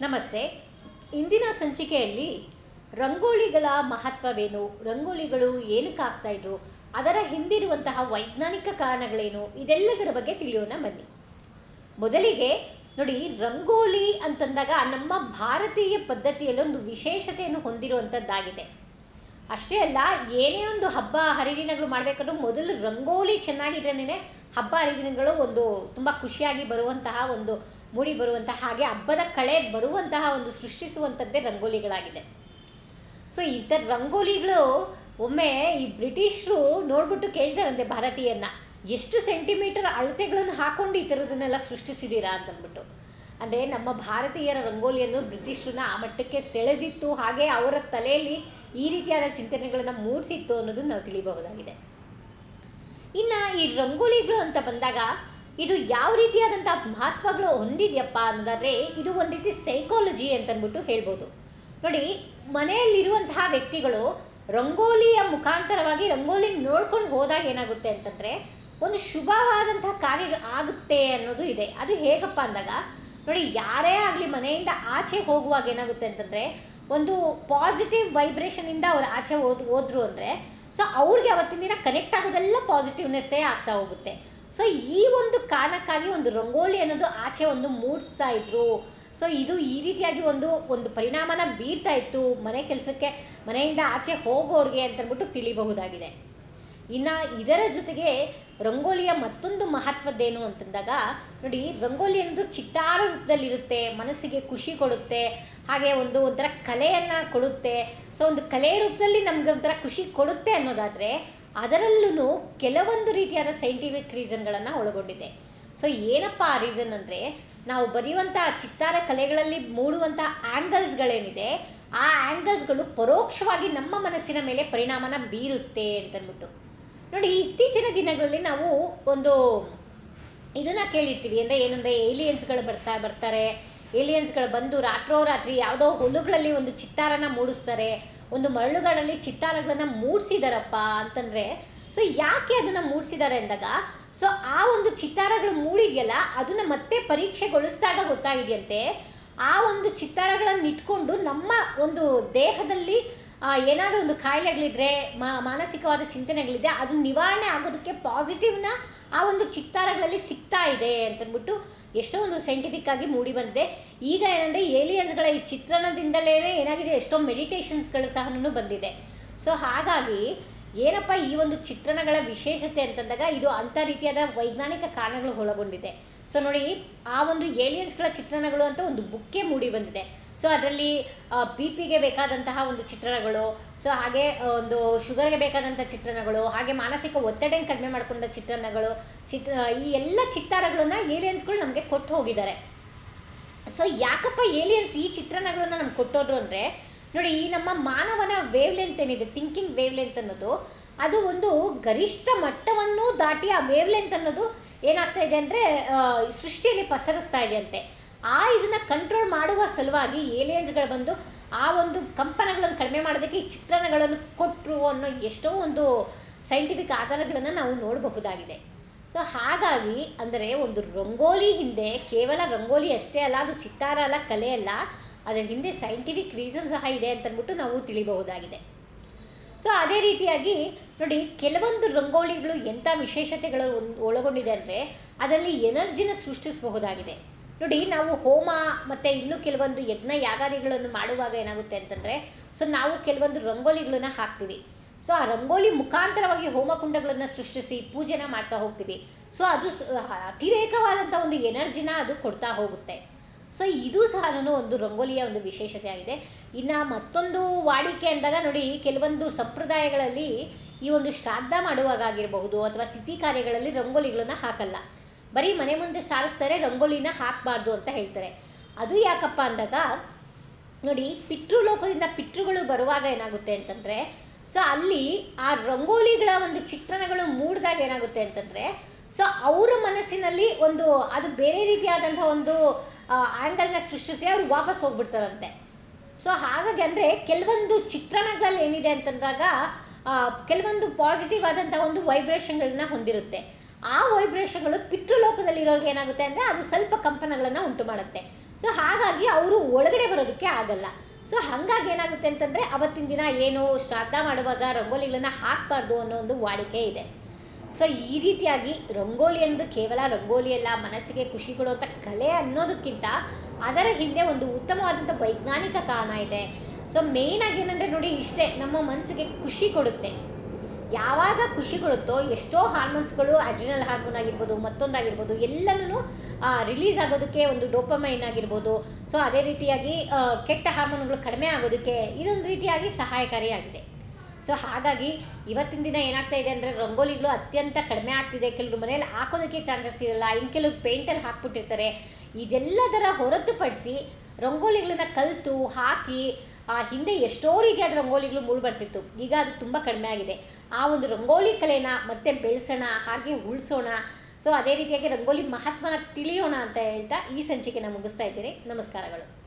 ನಮಸ್ತೆ. ಇಂದಿನ ಸಂಚಿಕೆಯಲ್ಲಿ ರಂಗೋಲಿಗಳ ಮಹತ್ವವೇನು? ರಂಗೋಲಿಗಳು ಏನಕ್ಕೆ ಆಗ್ತಾ ಇದ್ರು? ಅದರ ಹಿಂದಿರುವಂತಹ ವೈಜ್ಞಾನಿಕ ಕಾರಣಗಳೇನು? ಇದೆಲ್ಲದರ ಬಗ್ಗೆ ತಿಳಿಯೋಣ ಬನ್ನಿ. ಮೊದಲಿಗೆ ನೋಡಿ, ರಂಗೋಲಿ ಅಂತಂದಾಗ ನಮ್ಮ ಭಾರತೀಯ ಪದ್ಧತಿಯಲ್ಲಿ ಒಂದು ವಿಶೇಷತೆಯನ್ನು ಹೊಂದಿರುವಂಥದ್ದಾಗಿದೆ ಅಷ್ಟೇ ಅಲ್ಲ, ಏನೇ ಒಂದು ಹಬ್ಬ ಹರಿದಿನಗಳು ಮಾಡಬೇಕಾದ್ರೂ ಮೊದಲು ರಂಗೋಲಿ ಚೆನ್ನಾಗಿದ್ರೇನೆ ಹಬ್ಬ ಹರಿದಿನಗಳು ಒಂದು ತುಂಬ ಖುಷಿಯಾಗಿ ಬರುವಂತಹ ಒಂದು ಮೂಡಿ ಬರುವಂತಹ ಹಾಗೆ ಹಬ್ಬದ ಕಳೆ ಬರುವಂತಹ ಒಂದು ಸೃಷ್ಟಿಸುವಂಥದ್ದೇ ರಂಗೋಲಿಗಳಾಗಿದೆ. ಸೊ ಇಂಥ ರಂಗೋಲಿಗಳು ಒಮ್ಮೆ ಈ ಬ್ರಿಟಿಷರು ನೋಡ್ಬಿಟ್ಟು ಕೇಳ್ತಾರಂತೆ ಭಾರತೀಯನ್ನ ಎಷ್ಟು ಸೆಂಟಿಮೀಟರ್ ಅಳತೆಗಳನ್ನು ಹಾಕೊಂಡು ಈ ಥರದನ್ನೆಲ್ಲ ಸೃಷ್ಟಿಸಿದ್ದೀರಾ ಅಂತಂದ್ಬಿಟ್ಟು ಅಂದರೆ ನಮ್ಮ ಭಾರತೀಯರ ರಂಗೋಲಿಯನ್ನು ಬ್ರಿಟಿಷರನ್ನ ಆ ಮಟ್ಟಕ್ಕೆ ಸೆಳೆದಿತ್ತು, ಹಾಗೆ ಅವರ ತಲೆಯಲ್ಲಿ ಈ ರೀತಿಯಾದ ಚಿಂತನೆಗಳನ್ನು ಮೂಡಿಸಿತ್ತು ಅನ್ನೋದನ್ನು ನಾವು ತಿಳಿಬಹುದಾಗಿದೆ ಇನ್ನು ಈ ರಂಗೋಲಿಗಳು ಅಂತ ಬಂದಾಗ ಇದು ಯಾವ ರೀತಿಯಾದಂಥ ಮಹತ್ವಗಳು ಹೊಂದಿದೆಯಪ್ಪ ಅನ್ನೋದಾದರೆ ಇದು ಒಂದು ರೀತಿ ಸೈಕಾಲಜಿ ಅಂತಂದ್ಬಿಟ್ಟು ಹೇಳ್ಬೋದು. ನೋಡಿ, ಮನೆಯಲ್ಲಿರುವಂತಹ ವ್ಯಕ್ತಿಗಳು ರಂಗೋಲಿಯ ಮುಖಾಂತರವಾಗಿ ರಂಗೋಲಿ ನೋಡ್ಕೊಂಡು ಹೋದಾಗ ಏನಾಗುತ್ತೆ ಅಂತಂದರೆ ಒಂದು ಶುಭವಾದಂತಹ ಕಾರ್ಯಗಳು ಆಗುತ್ತೆ ಅನ್ನೋದು ಇದೆ. ಅದು ಹೇಗಪ್ಪ ಅಂದಾಗ, ನೋಡಿ, ಯಾರೇ ಆಗಲಿ ಮನೆಯಿಂದ ಆಚೆ ಹೋಗುವಾಗ ಏನಾಗುತ್ತೆ ಅಂತಂದರೆ ಒಂದು ಪಾಸಿಟಿವ್ ವೈಬ್ರೇಷನಿಂದ ಅವ್ರು ಆಚೆ ಹೋದ್ ಹೋದ್ರು ಅಂದರೆ ಸೊ ಅವ್ರಿಗೆ ಅವತ್ತಿನ ದಿನ ಕನೆಕ್ಟ್ ಆಗೋದೆಲ್ಲ ಪಾಸಿಟಿವ್ನೆಸ್ಸೇ ಆಗ್ತಾ ಹೋಗುತ್ತೆ. ಸೊ ಈ ಒಂದು ಕಾರಣಕ್ಕಾಗಿ ಒಂದು ರಂಗೋಲಿ ಅನ್ನೋದು ಆಚೆ ಒಂದು ಮೂಡಿಸ್ತಾ ಇದ್ರು. ಸೊ ಇದು ಈ ರೀತಿಯಾಗಿ ಒಂದು ಒಂದು ಪರಿಣಾಮನ ಬೀರ್ತಾ ಇತ್ತು. ಮನೆ ಕೆಲಸಕ್ಕೆ, ಮನೆಯಿಂದ ಆಚೆ ಹೋಗೋರಿಗೆ ಅಂತಂದ್ಬಿಟ್ಟು ತಿಳಿಬಹುದಾಗಿದೆ. ಇನ್ನು ಇದರ ಜೊತೆಗೆ ರಂಗೋಲಿಯ ಮತ್ತೊಂದು ಮಹತ್ವದ್ದೇನು ಅಂತಂದಾಗ, ನೋಡಿ, ರಂಗೋಲಿ ಅನ್ನೋದು ಚಿತ್ತಾರ ರೂಪದಲ್ಲಿರುತ್ತೆ, ಮನಸ್ಸಿಗೆ ಖುಷಿ ಕೊಡುತ್ತೆ, ಹಾಗೆ ಒಂದು ಒಂಥರ ಕಲೆಯನ್ನು ಕೊಡುತ್ತೆ. ಸೊ ಒಂದು ಕಲೆ ರೂಪದಲ್ಲಿ ನಮ್ಗೆ ಒಂಥರ ಖುಷಿ ಕೊಡುತ್ತೆ ಅನ್ನೋದಾದರೆ ಅದರಲ್ಲೂ ಕೆಲವೊಂದು ರೀತಿಯಾದ ಸೈಂಟಿಫಿಕ್ ರೀಸನ್ಗಳನ್ನು ಒಳಗೊಂಡಿದೆ. ಸೊ ಏನಪ್ಪ ಆ ರೀಸನ್ ಅಂದರೆ, ನಾವು ಬರೆಯುವಂಥ ಚಿತ್ತಾರ ಕಲೆಗಳಲ್ಲಿ ಮೂಡುವಂಥ ಆ್ಯಂಗಲ್ಸ್ಗಳೇನಿದೆ ಆ ಆ್ಯಂಗಲ್ಸ್ಗಳು ಪರೋಕ್ಷವಾಗಿ ನಮ್ಮ ಮನಸ್ಸಿನ ಮೇಲೆ ಪರಿಣಾಮನ ಬೀರುತ್ತೆ ಅಂತಂದ್ಬಿಟ್ಟು ನೋಡಿ, ಇತ್ತೀಚಿನ ದಿನಗಳಲ್ಲಿ ನಾವು ಒಂದು ಇದನ್ನು ಕೇಳಿರ್ತೀವಿ. ಅಂದರೆ ಏನಂದರೆ ಏಲಿಯನ್ಸ್ಗಳು ಬರ್ತಾ, ಬರ್ತಾರೆ. ಏಲಿಯನ್ಸ್ಗಳು ಬಂದು ರಾತ್ರೋರಾತ್ರಿ ಯಾವುದೋ ಹುಲ್ಲುಗಳಲ್ಲಿ ಒಂದು ಚಿತ್ತಾರನ ಮೂಡಿಸ್ತಾರೆ. ಒಂದು ಮರಳುಗಳಲ್ಲಿ ಚಿತ್ತಾರಗಳನ್ನು ಮೂಡಿಸಿದಾರಪ್ಪ ಅಂತಂದರೆ ಸೊ ಯಾಕೆ ಅದನ್ನು ಮೂಡಿಸಿದ್ದಾರೆ ಅಂದಾಗ ಸೊ ಆ ಒಂದು ಚಿತ್ತಾರಗಳು ಮೂಡಿದೆಯಲ್ಲ, ಅದನ್ನು ಮತ್ತೆ ಪರೀಕ್ಷೆಗೊಳಿಸಿದಾಗ ಗೊತ್ತಾಗಿದೆಯಂತೆ, ಆ ಒಂದು ಚಿತ್ತಾರಗಳನ್ನು ಇಟ್ಕೊಂಡು ನಮ್ಮ ಒಂದು ದೇಹದಲ್ಲಿ ಏನಾದರೂ ಒಂದು ಕಾಯಿಲೆಗಳಿದ್ರೆ ಮಾನಸಿಕವಾದ ಚಿಂತನೆಗಳಿದೆ ಅದು ನಿವಾರಣೆ ಆಗೋದಕ್ಕೆ ಪಾಸಿಟಿವ್ನ ಆ ಒಂದು ಚಿತ್ತಾರಗಳಲ್ಲಿ ಸಿಗ್ತಾ ಇದೆ ಅಂತಂದ್ಬಿಟ್ಟು ಎಷ್ಟೋ ಒಂದು ಸೈಂಟಿಫಿಕ್ ಆಗಿ ಮೂಡಿ ಬಂದಿದೆ. ಈಗ ಏನಂದರೆ ಏಲಿಯನ್ಸ್ಗಳ ಈ ಚಿತ್ರಣದಿಂದಲೇ ಏನಾಗಿದೆ, ಎಷ್ಟೋ ಮೆಡಿಟೇಷನ್ಸ್ಗಳು ಸಹ ಬಂದಿದೆ. ಸೊ ಹಾಗಾಗಿ ಏನಪ್ಪ ಈ ಒಂದು ಚಿತ್ರಣಗಳ ವಿಶೇಷತೆ ಅಂತಂದಾಗ, ಇದು ಅಂಥ ರೀತಿಯಾದ ವೈಜ್ಞಾನಿಕ ಕಾರಣಗಳು ಒಳಗೊಂಡಿದೆ ಸೊ ನೋಡಿ, ಆ ಒಂದು ಏಲಿಯನ್ಸ್ಗಳ ಚಿತ್ರಣಗಳು ಅಂತ ಒಂದು ಬುಕ್ಕೆ ಮೂಡಿ ಬಂದಿದೆ. ಸೊ ಅದರಲ್ಲಿ ಬಿ ಪಿಗೆ ಬೇಕಾದಂತಹ ಒಂದು ಚಿತ್ರಣಗಳು ಸೊ ಹಾಗೆ ಒಂದು ಶುಗರ್ಗೆ ಬೇಕಾದಂಥ ಚಿತ್ರಣಗಳು, ಹಾಗೆ ಮಾನಸಿಕ ಒತ್ತಡ ಕಡಿಮೆ ಮಾಡಿಕೊಂಡ ಚಿತ್ರಣಗಳು ಚಿತ್ರ ಈ ಎಲ್ಲ ಚಿತ್ತಾರಗಳನ್ನ ಏಲಿಯನ್ಸ್ಗಳು ನಮಗೆ ಕೊಟ್ಟು ಹೋಗಿದ್ದಾರೆ. ಸೊ ಯಾಕಪ್ಪ ಏಲಿಯನ್ಸ್ ಈ ಚಿತ್ರಣಗಳನ್ನ ನಮ್ಗೆ ಕೊಟ್ಟೋದ್ರು ಅಂದರೆ, ನೋಡಿ ಈ ನಮ್ಮ ಮಾನವನ ವೇವ್ ಲೆಂತ್ ಏನಿದೆ ಥಿಂಕಿಂಗ್ ವೇವ್ ಲೆಂತ್ ಅನ್ನೋದು, ಅದು ಒಂದು ಗರಿಷ್ಠ ಮಟ್ಟವನ್ನು ದಾಟಿ ಆ ವೇವ್ ಲೆಂತ್ ಅನ್ನೋದು ಏನಾಗ್ತಾ ಇದೆ ಅಂದರೆ ಸೃಷ್ಟಿಯಲ್ಲಿ ಪಸರಿಸ್ತಾ ಇದೆ ಅಂತೆ ಆ ಇದನ್ನು ಕಂಟ್ರೋಲ್ ಮಾಡುವ ಸಲುವಾಗಿ ಏಲಿಯನ್ಸ್ಗಳು ಬಂದು ಆ ಒಂದು ಕಂಪನಗಳನ್ನು ಕಡಿಮೆ ಮಾಡೋದಕ್ಕೆ ಈ ಚಿತ್ರಣಗಳನ್ನು ಕೊಟ್ಟರು ಅನ್ನೋ ಎಷ್ಟೋ ಒಂದು ಸೈಂಟಿಫಿಕ್ ಆಧಾರಗಳನ್ನು ನಾವು ನೋಡಬಹುದಾಗಿದೆ. ಸೊ ಹಾಗಾಗಿ ಅಂದರೆ ಒಂದು ರಂಗೋಲಿ ಹಿಂದೆ, ಕೇವಲ ರಂಗೋಲಿ ಅಷ್ಟೇ ಅಲ್ಲ, ಅದು ಚಿತ್ತಾರ ಅಲ್ಲ, ಕಲೆ ಅಲ್ಲ, ಅದರ ಹಿಂದೆ ಸೈಂಟಿಫಿಕ್ ರೀಸನ್ ಸಹ ಇದೆ ಅಂತಂದ್ಬಿಟ್ಟು ನಾವು ತಿಳಿಬಹುದಾಗಿದೆ. ಸೊ ಅದೇ ರೀತಿಯಾಗಿ ನೋಡಿ, ಕೆಲವೊಂದು ರಂಗೋಲಿಗಳು ಎಂಥ ವಿಶೇಷತೆಗಳು ಒಳಗೊಂಡಿದೆ ಅಂದರೆ ಅದರಲ್ಲಿ ಎನರ್ಜಿನ ಸೃಷ್ಟಿಸಬಹುದಾಗಿದೆ. ನೋಡಿ, ನಾವು ಹೋಮ ಮತ್ತು ಇನ್ನೂ ಕೆಲವೊಂದು ಯಜ್ಞ ಯಾಗಾದಿಗಳನ್ನು ಮಾಡುವಾಗ ಏನಾಗುತ್ತೆ ಅಂತಂದರೆ ಸೊ ನಾವು ಕೆಲವೊಂದು ರಂಗೋಲಿಗಳನ್ನು ಹಾಕ್ತೀವಿ. ಸೊ ಆ ರಂಗೋಲಿ ಮುಖಾಂತರವಾಗಿ ಹೋಮಕುಂಡಗಳನ್ನು ಸೃಷ್ಟಿಸಿ ಪೂಜೆನ ಮಾಡ್ತಾ ಹೋಗ್ತೀವಿ. ಸೊ ಅದು ಅತಿರೇಕವಾದಂಥ ಒಂದು ಎನರ್ಜಿನ ಅದು ಕೊಡ್ತಾ ಹೋಗುತ್ತೆ. ಸೊ ಇದು ಸಹ ಒಂದು ರಂಗೋಲಿಯ ಒಂದು ವಿಶೇಷತೆ ಆಗಿದೆ. ಇನ್ನು ಮತ್ತೊಂದು ವಾಡಿಕೆ ಅಂದಾಗ ನೋಡಿ, ಕೆಲವೊಂದು ಸಂಪ್ರದಾಯಗಳಲ್ಲಿ ಈ ಒಂದು ಶ್ರಾದ್ದ ಮಾಡುವಾಗ ಆಗಿರಬಹುದು ಅಥವಾ ತಿಥಿ ಕಾರ್ಯಗಳಲ್ಲಿ ರಂಗೋಲಿಗಳನ್ನು ಹಾಕಲ್ಲ. ಬರೀ ಮನೆ ಮುಂದೆ ಸಾರಿಸ್ತಾರೆ, ರಂಗೋಲಿನ ಹಾಕಬಾರ್ದು ಅಂತ ಹೇಳ್ತಾರೆ. ಅದು ಯಾಕಪ್ಪ ಅಂದಾಗ, ನೋಡಿ, ಪಿತೃಲೋಕದಿಂದ ಪಿತೃಗಳು ಬರುವಾಗ ಏನಾಗುತ್ತೆ ಅಂತಂದರೆ, ಸೊ ಅಲ್ಲಿ ಆ ರಂಗೋಲಿಗಳ ಒಂದು ಚಿತ್ರಣಗಳು ಮೂಡಿದಾಗ ಏನಾಗುತ್ತೆ ಅಂತಂದರೆ, ಸೊ ಅವರ ಮನಸ್ಸಿನಲ್ಲಿ ಒಂದು, ಅದು ಬೇರೆ ರೀತಿಯಾದಂಥ ಒಂದು ಆ್ಯಂಗಲ್ನ ಸೃಷ್ಟಿಸಿ ಅವ್ರು ವಾಪಸ್ ಹೋಗ್ಬಿಡ್ತಾರಂತೆ. ಸೊ ಹಾಗಾಗಿ ಅಂದರೆ ಕೆಲವೊಂದು ಚಿತ್ರಣಗಳಲ್ಲಿ ಏನಿದೆ ಅಂತಂದಾಗ ಕೆಲವೊಂದು ಪಾಸಿಟಿವ್ ಆದಂಥ ಒಂದು ವೈಬ್ರೇಷನ್ಗಳನ್ನ ಹೊಂದಿರುತ್ತೆ. ಆ ವೈಬ್ರೇಷನ್ಗಳು ಪಿತೃಲೋಕದಲ್ಲಿರೋರಿಗೆ ಏನಾಗುತ್ತೆ ಅಂದರೆ ಅದು ಸ್ವಲ್ಪ ಕಂಪನಗಳನ್ನು ಉಂಟು ಮಾಡುತ್ತೆ. ಸೊ ಹಾಗಾಗಿ ಅವರು ಒಳಗಡೆ ಬರೋದಕ್ಕೆ ಆಗಲ್ಲ. ಸೊ ಹಾಗಾಗಿ ಏನಾಗುತ್ತೆ ಅಂತಂದರೆ ಅವತ್ತಿನ ದಿನ ಏನು ಶ್ರಾದ್ದ ಮಾಡುವಾಗ ರಂಗೋಲಿಗಳನ್ನು ಹಾಕಬಾರ್ದು ಅನ್ನೋ ಒಂದು ವಾಡಿಕೆ ಇದೆ. ಸೊ ಈ ರೀತಿಯಾಗಿ ರಂಗೋಲಿ ಅನ್ನೋದು ಕೇವಲ ರಂಗೋಲಿ ಅಲ್ಲ, ಮನಸ್ಸಿಗೆ ಖುಷಿ ಕೊಡುವಂಥ ಕಲೆ ಅನ್ನೋದಕ್ಕಿಂತ ಅದರ ಹಿಂದೆ ಒಂದು ಉತ್ತಮವಾದಂಥ ವೈಜ್ಞಾನಿಕ ಕಾರಣ ಇದೆ. ಸೊ ಮೇಯ್ನಾಗಿ ಏನಂದರೆ ನೋಡಿ ಇಷ್ಟೇ, ನಮ್ಮ ಮನಸ್ಸಿಗೆ ಖುಷಿ ಕೊಡುತ್ತೆ. ಯಾವಾಗ ಖುಷಿ ಕೊಡುತ್ತೋ, ಎಷ್ಟೋ ಹಾರ್ಮೋನ್ಸ್ಗಳು ಅಡ್ರಿನಲ್ ಹಾರ್ಮೋನ್ ಆಗಿರ್ಬೋದು, ಮತ್ತೊಂದಾಗಿರ್ಬೋದು, ಎಲ್ಲನೂ ರಿಲೀಸ್ ಆಗೋದಕ್ಕೆ ಒಂದು ಡೋಪಮೈನ್ ಆಗಿರ್ಬೋದು. ಸೊ ಅದೇ ರೀತಿಯಾಗಿ ಕೆಟ್ಟ ಹಾರ್ಮೋನ್ಗಳು ಕಡಿಮೆ ಆಗೋದಕ್ಕೆ ಇದೊಂದು ರೀತಿಯಾಗಿ ಸಹಾಯಕಾರಿಯಾಗಿದೆ. ಸೊ ಹಾಗಾಗಿ ಇವತ್ತಿನ ದಿನ ಏನಾಗ್ತಾ ಇದೆ ಅಂದರೆ, ರಂಗೋಲಿಗಳು ಅತ್ಯಂತ ಕಡಿಮೆ ಆಗ್ತಿದೆ. ಕೆಲವರು ಮನೇಲಿ ಹಾಕೋದಕ್ಕೆ ಚಾನ್ಸಸ್ ಇರಲ್ಲ. ಇನ್ನು ಕೆಲವರು ಪೇಂಟಲ್ಲಿ ಹಾಕ್ಬಿಟ್ಟಿರ್ತಾರೆ. ಇದೆಲ್ಲದರ ಹೊರತುಪಡಿಸಿ ರಂಗೋಲಿಗಳನ್ನ ಕಲಿತು, ಹಾಕಿ ಆ ಹಿಂದೆ ಎಷ್ಟೋ ರೀತಿಯಾದ ರಂಗೋಲಿಗಳು ಮೂಡಿಬರ್ತಿತ್ತು ಈಗ ಅದು ತುಂಬ ಕಡಿಮೆ ಆಗಿದೆ. ಆ ಒಂದು ರಂಗೋಲಿ ಕಲೆನ ಮತ್ತೆ ಬೆಳೆಸೋಣ, ಹಾಗೆ ಉಳಿಸೋಣ ಸೊ ಅದೇ ರೀತಿಯಾಗಿ ರಂಗೋಲಿ ಮಹತ್ವನ ತಿಳಿಯೋಣ ಅಂತ ಹೇಳ್ತಾ ಈ ಸಂಚಿಕೆನ ಮುಗಿಸ್ತಾ ಇದ್ದೀನಿ. ನಮಸ್ಕಾರಗಳು.